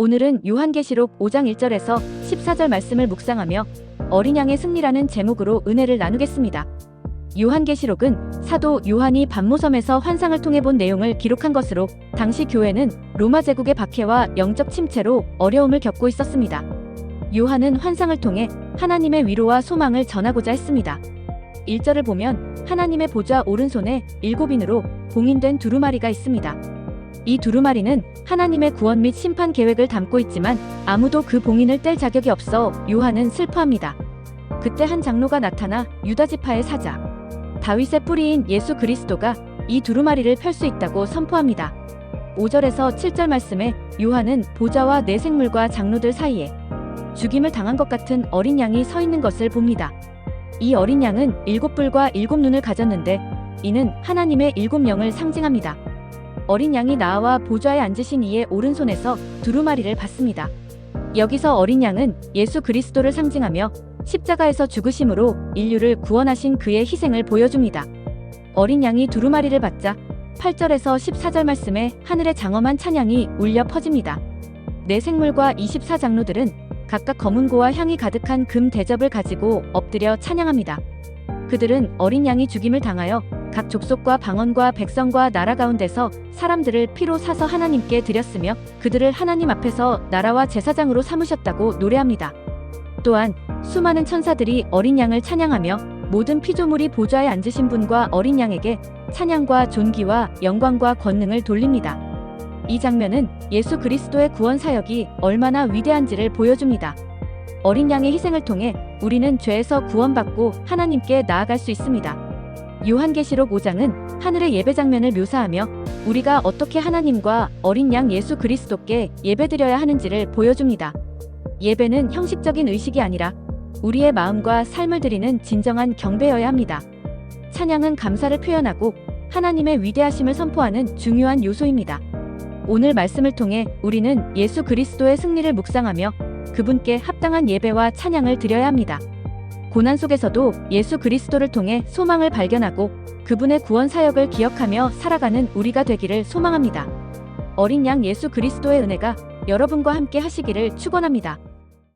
오늘은 요한계시록 5장 1절에서 14절 말씀을 묵상하며 어린 양의 승리라는 제목으로 은혜를 나누겠습니다. 요한계시록은 사도 요한이 반모섬에서 환상을 통해 본 내용을 기록한 것으로 당시 교회는 로마 제국의 박해와 영적 침체로 어려움을 겪고 있었습니다. 요한은 환상을 통해 하나님의 위로와 소망을 전하고자 했습니다. 1절을 보면 하나님의 보좌 오른손에 일곱 인으로 봉인된 두루마리가 있습니다. 이 두루마리는 하나님의 구원 및 심판 계획을 담고 있지만 아무도 그 봉인을 뗄 자격이 없어 요한은 슬퍼합니다. 그때 한 장로가 나타나 유다 지파의 사자 다윗의 뿌리인 예수 그리스도가 이 두루마리를 펼 수 있다고 선포합니다. 5절에서 7절 말씀에 요한은 보좌와 내 생물과 장로들 사이에 죽임을 당한 것 같은 어린 양이 서 있는 것을 봅니다. 이 어린 양은 일곱 뿔과 일곱 눈을 가졌는데 이는 하나님의 일곱 영을 상징합니다. 어린 양이 나와 보좌에 앉으신 이의 오른손에서 두루마리를 받습니다. 여기서 어린 양은 예수 그리스도를 상징하며 십자가에서 죽으심으로 인류를 구원하신 그의 희생을 보여줍니다. 어린 양이 두루마리를 받자 8절에서 14절 말씀에 하늘의 장엄한 찬양이 울려 퍼집니다. 내 생물과 24장로들은 각각 검은 고와 향이 가득한 금 대접을 가지고 엎드려 찬양합니다. 그들은 어린 양이 죽임을 당하여 각 족속과 방언과 백성과 나라 가운데서 사람들을 피로 사서 하나님께 드렸으며 그들을 하나님 앞에서 나라와 제사장으로 삼으셨다고 노래합니다. 또한 수많은 천사들이 어린 양을 찬양하며 모든 피조물이 보좌에 앉으신 분과 어린 양에게 찬양과 존귀와 영광과 권능을 돌립니다. 이 장면은 예수 그리스도의 구원 사역이 얼마나 위대한지를 보여줍니다. 어린 양의 희생을 통해 우리는 죄에서 구원받고 하나님께 나아갈 수 있습니다. 요한계시록 5장은 하늘의 예배 장면을 묘사하며 우리가 어떻게 하나님과 어린 양 예수 그리스도께 예배드려야 하는지를 보여줍니다. 예배는 형식적인 의식이 아니라 우리의 마음과 삶을 드리는 진정한 경배여야 합니다. 찬양은 감사를 표현하고 하나님의 위대하심을 선포하는 중요한 요소입니다. 오늘 말씀을 통해 우리는 예수 그리스도의 승리를 묵상하며 그분께 합당한 예배와 찬양을 드려야 합니다. 고난 속에서도 예수 그리스도를 통해 소망을 발견하고 그분의 구원 사역을 기억하며 살아가는 우리가 되기를 소망합니다. 어린 양 예수 그리스도의 은혜가 여러분과 함께 하시기를 축원합니다.